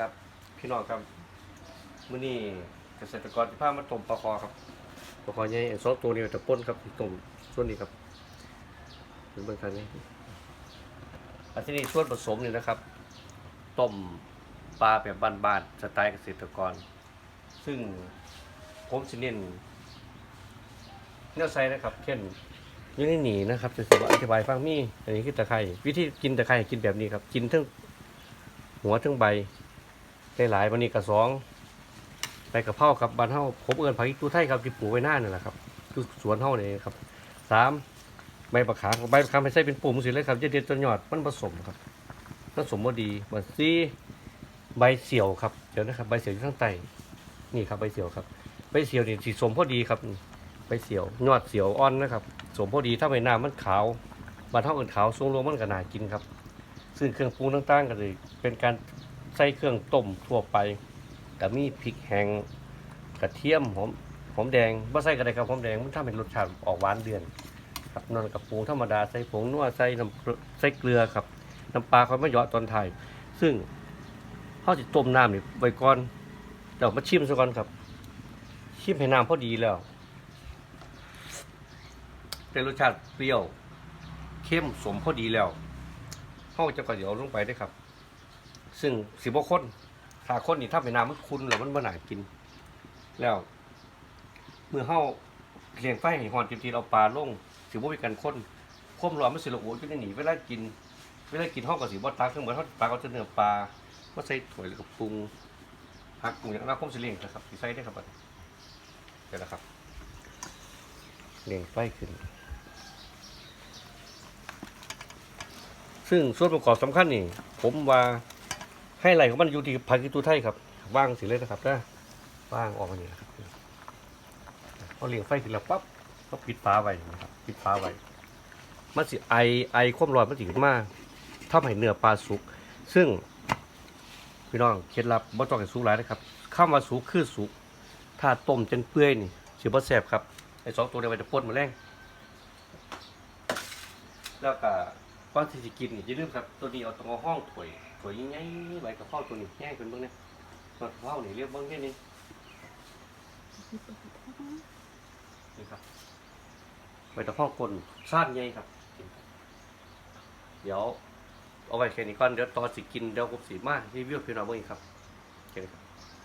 ครับ พี่น้องครับมื้อนี้เกษตรกรที่พามาต้มปลาคอครับปลาคอใหญ่สองตัวนี้จะป่นครับต้มส่วนนี้ครับเป็นเบิ่งกันนี้อันที่นี่ส่วนผสมนี่นะครับต้มปลาแบบบ้านๆสไตล์เกษตรกร ซึ่งผมสิเน้นเนื้อไซนะครับเช่นอยังนี่หนีนะครับจะสิว่าอธิบายฟังมีอันนี้คือตะไคร้วิธีกินตะไคร้กินแบบนี้ครับ กินทั้งหัวทั้งใบ ได้หลายวันนี้กระสองใบกระเพราครับบ้านเฮาผมเอิ้นผักอีตูไทยครับที่ปลูกไว้หน้านี่แหละครับคือสวนเฮานี่ครับสามใบประขามใบประขามไม่ใช่เป็นปุ่มสิเลยครับจะเด็ดจนยอดมันผสมครับผสมบ่าดีบัดซีใบเสี่ยวครับเดี๋ยวนะครับใบเสี่ยวอยู่ข้างใต้นี่ครับใบเสี่ยวครับใบเสี่ยวนี่สีสมพอดีครับใบเสี่ยวยอดเสี่ยวอ่อนนะครับสมพอดีถ้าใบหน้ามันขาวบานเท่าอื่นขาวทรงรวมมันก็น่ากินครับซึ่งเครื่องปรุงต่างๆก็เลยเป็นการ ใส่เครื่องต้มทั่วไปแต่มีพริกแห้งกระเทียมหอมหอมแดงบ่ใส่ก็ไดครับหอมแดงมันทำเป็นรสชาติออกหวานเดือนครับนอนกับปรุงธรรมดาใส่ผงนัวใส่น้ำใส่เกลือครับน้ำปลาเขาไม่เหยาะตอนถ่ายซึ่งเขาจะต้มน้ำนี่ไว้ก่อนเดี๋ยวมาชิมซะก่อนครับ ชิมให้น้ำพอดีแล้วเป็นรสชาติเปรี้ยว เข้มสมพอดีแล้วเขาจะก็เดี๋ยวลงไปได้ครับ ซึ่งสิบข้นถ้าข้นนี่ถ้าเป็นน้ำมันคุ้นแล้วมันบ่น่ากิน แล้วเมื่อเฮาเลี้ยงไฟให้หอนจริงๆเอาปลาลงสิบ่มีการข้นความร้อนมันสิละโออยู่ในนี่เวลากินเวลากินเฮาก็สิบ่ตักเครื่องเหมือนเฮาตักเอาแต่เนื้อปลามาใส่ถ้วแล้วก็ปรุงผักปรุงอย่างนั้นผมสิเลี้ยงนะครับสิใส่ได้ครับเดี๋ยวนะครับเลี้ยงไฟขึ้น ซึ่งส่วนประกอบสำคัญนี่ ผมว่า ให้ไหลของมันอยู่ที่ภาคีตูไทยครับว่างสิเลยนะครับนะว่างออกมาเนี่นะครับพอเลี้ยงไฟขึ้นแล้วปั๊บก็ปิดฝาไว้นะครับปิดฝาไว้มันสิไอไอความร้อนมันสิขึ้นมาทำให้เนื้อปลาสุก ซึ่งพี่น้องเคล็ดลับบ่ต้องให้สุกหลายนะครับข้ามว่าสุกคือสุก ถ้าต้มจนเปื่อยนี่สิบ่แซ่บครับไอสองตัวเดียวไปจะป่นมาแรงแล้วก็ ก่อนที่จะกินนี่อย่าลืมครับ ตัวนี้เอาตรงห้องถวยถวยใหญ่ๆใบกระเพราตัวนี้แห้งเป็นเบื้องเนี่ยใบกระเพรานี่เรียกเบื้องแค่นี้นี่ครับใบกระเพรากลนซ่านใหญ่ครับ เดี๋ยวเอาไว้แค่นี้ก่อนเดี๋ยวตอนสิกินเดี๋ยวผมสีมารีวิวพี่น้องเบิ่งอีกครับโอเคครับ